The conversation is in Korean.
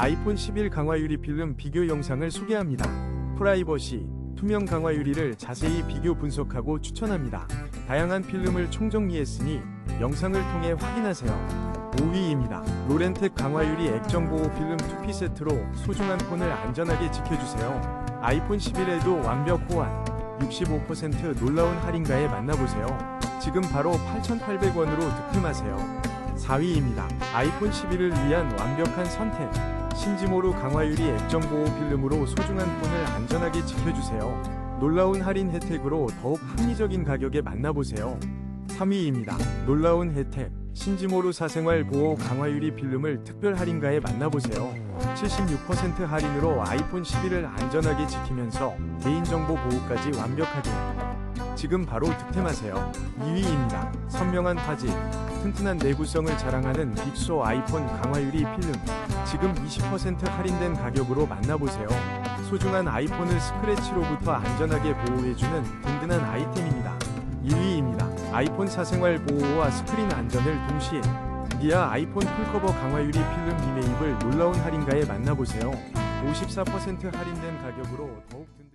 아이폰 11 강화 유리 필름 비교 영상을 소개합니다. 프라이버시, 투명 강화 유리를 자세히 비교 분석하고 추천합니다. 다양한 필름을 총정리했으니 영상을 통해 확인하세요. 5위입니다. 로렌텍 강화 유리 액정 보호 필름 2피 세트로 소중한 폰을 안전하게 지켜주세요. 아이폰 11에도 완벽 호환, 65% 놀라운 할인가에 만나보세요. 지금 바로 8,800원으로 득템하세요. 4위입니다. 아이폰 11을 위한 완벽한 선택. 신지모루 강화유리 액정 보호 필름으로 소중한 폰을 안전하게 지켜주세요. 놀라운 할인 혜택으로 더욱 합리적인 가격에 만나보세요. 3위입니다. 놀라운 혜택. 신지모루 사생활 보호 강화유리 필름을 특별 할인가에 만나보세요. 76% 할인으로 아이폰 11을 안전하게 지키면서 개인정보 보호까지 완벽하게. 지금 바로 득템하세요. 2위입니다. 선명한 화질, 튼튼한 내구성을 자랑하는 빅소 아이폰 강화유리 필름. 지금 20% 할인된 가격으로 만나보세요. 소중한 아이폰을 스크래치로부터 안전하게 보호해주는 든든한 아이템입니다. 1위입니다. 아이폰 사생활 보호와 스크린 안전을 동시에 미아 아이폰 풀커버 강화유리 필름 리메이블 놀라운 할인가에 만나보세요. 54% 할인된 가격으로 더욱 든